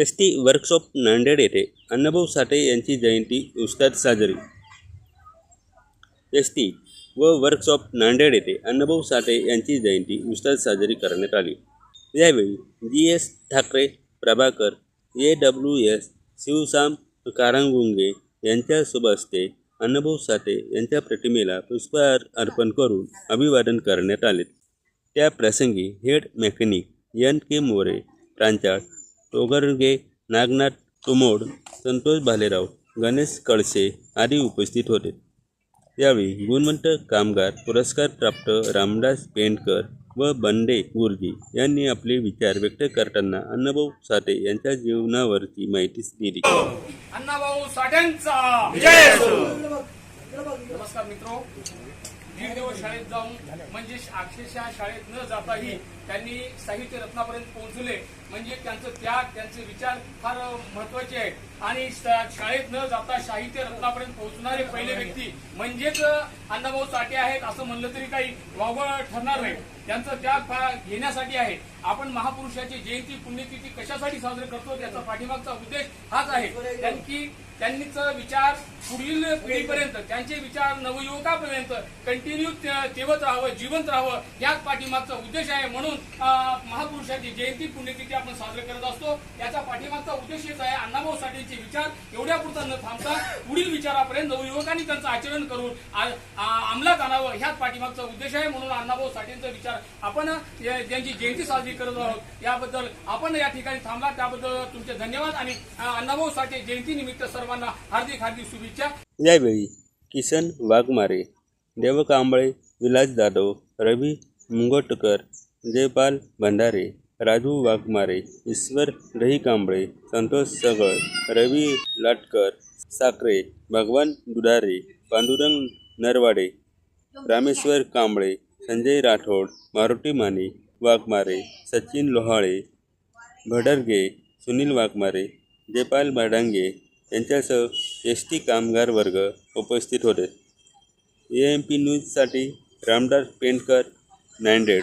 S T workshop Nanded येथे अण्णाभाऊ साठे यांची जयंती उत्साहात साजरी. एस टी व वर्कशॉप नांदेड येथे अण्णाभाऊ साठे यांची जयंती उत्साहात साजरी करण्यात आली. यावेळी G S Thackeray Prabhakar A W S Shivsam Karangunge यांच्या शुभ हस्ते अण्णाभाऊ साठे यांच्या प्रतिमेला पुष्पहार अर्पण करून अभिवादन करण्यात आले. त्या प्रसंगी head mechanic N K More Pranchal Togarge Nagnath Tumod Santosh Bhalerao Ganesh Kalse आदी उपस्थित होते. यावेळी गुणवंत कामगार पुरस्कार प्राप्त रामदास पेंडकर व बंडे गुरुजी यांनी आपले विचार व्यक्त करताना अण्णाभाऊ साठे यांच्या जीवनावरची माहिती दिली. अण्णाभाऊ साठ्यांचा नमस्कार मित्रो. दीड दिवस शाळेत जाऊन म्हणजे अक्षरशः शाळेत न जाताही त्यांनी साहित्य रत्नापर्यंत पोहोचले. म्हणजे त्यांचं त्याग त्यांचे विचार फार महत्त्वाचे आहेत. आणि शाळेत न जाता साहित्य रत्नापर्यंत पोहोचणारे पहिले व्यक्ती म्हणजेच अण्णाभाऊ साठे आहेत असं म्हणलं तरी काही वावळ ठरणार नाही. त्यांचं त्याग घेण्यासाठी आहे. आपण महापुरुषाची जयंती पुण्यतिथी कशासाठी साजरी करतो त्याचा पाठीमागचा उद्देश हाच आहे. त्यांनी त्यांनीच विचार पुढील पिढीपर्यंत त्यांचे विचार नवयुवकापर्यंत कंटिन्यू तेवत राहावं जिवंत राहावं याच पाठीमागचा उद्देश आहे. म्हणून महापुरुषाची जयंती पुण्यतिथी आपण साजरी करत असतो. याचा पाठिंबाचा उद्देशच आहे अण्णाभाऊ साठेंचे विचार एवढ्या पुरता न थांबता पुढील विचारापर्यंत नवयुवकांनी त्यांचं आचरण करून अंमलात आणावं ह्याच पाठिंबाचा उद्देश आहे. म्हणून अण्णाभाऊ साठेंचा विचार आपण ज्यांची जयंती साजरी करत आहोत याबद्दल आपण या ठिकाणी थांबला त्याबद्दल तुमचे धन्यवाद आणि अण्णाभाऊ साठे जयंती निमित्त सर्वांना हार्दिक हार्दिक शुभेच्छा. यावेळी किसन वाघमारे देव कांबळे विलास जाधव रवी मुंगटकर जयपाल भंडारे राजू वाघमारे ईश्वर रही कांबळे संतोष सगळ रवी लाटकर साखरे भगवान दुधारे पांडुरंग नरवाडे रामेश्वर कांबळे संजय राठोड मारुती माने वाघमारे सचिन लोहाळे भडरगे सुनील वाघमारे जयपाल भाडांगे यांच्यासह एस टी कामगार वर्ग उपस्थित होते. ए एम पी न्यूजसाठी Ramdas Pendkar Nanded